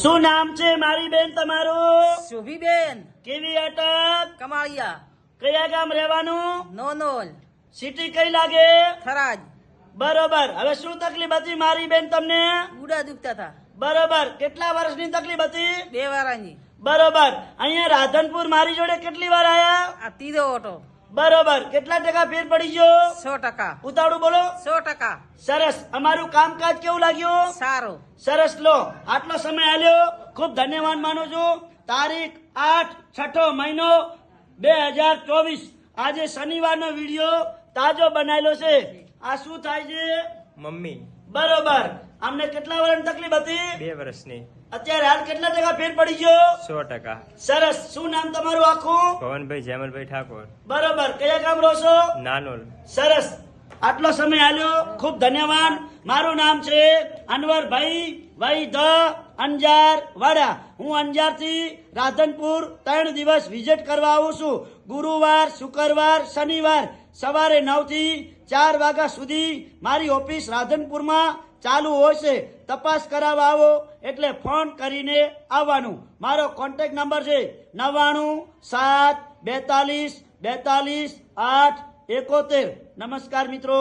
શું નામ છે મારી બેન તમારું? શોભીબેન કેવી અટક? કમાળિયા. કયા ગામ રહેવાનું? નોનોલ. સિટી કઈ લાગે? થરાજ બરોબર. હવે શું તકલીફ હતી મારી બેન તમને? ગુડા દુખતા હતા. બરોબર. કેટલા વર્ષની તકલીફ હતી? બે વારાની. બરોબર. અહીંયા રાધનપુર મારી જોડે કેટલી વાર આયા? આ ત્રીજો ઓટો. બરોબર. કેટલા ટકા ફેર પડી ગયો? સો ટકા. ઉતાવળું બોલો. સો ટકા. સરસ. અમારું કામકાજ કેવું લાગ્યું? સારું. સરસ. લો આટલો સમય આલ્યો. ખૂબ ધન્યવાદ માનું છું. તારીખ આઠ છઠ્ઠો મહિનો બે હજાર ચોવીસ. આજે શનિવારનો વીડિયો તાજો બનાવેલો છે. આ શું થાય છે? મમ્મી. બરોબર. અમને કેટલા વર્ષની તકલીફ હતી? બે વર્ષની. અત્યારે હાલ કેટલા ટકા ફેર પડી ગયો? સો ટકા. સરસ. શું નામ તમારું આખું? પવનભાઈ જેમલભાઈ ઠાકોર. બરોબર. કયા ગામ રહો છો? નાનોલ. સરસ. આટલો સમય આલ્યો. ખૂબ ધન્યવાદ. મારું નામ છે અનવરભાઈ ભાઈ ધ અંજાર વાડા. હું અંજારથી રાધનપુર ત્રણ દિવસ વિઝિટ કરવા આવું છું. ગુરુવાર, શુક્રવાર, શનિવાર સવારે નવથી ચાર વાગ્યા સુધી મારી ઓફિસ રાધનપુરમાં ચાલુ હોય છે. તપાસ કરાવવા આવો એટલે ફોન કરીને આવવાનું. મારો કોન્ટેક્ટ નંબર છે નવ્વાણું, સાત, બેતાલીસ બેતાલીસ, આઠ એકોતેર. નમસ્કાર મિત્રો.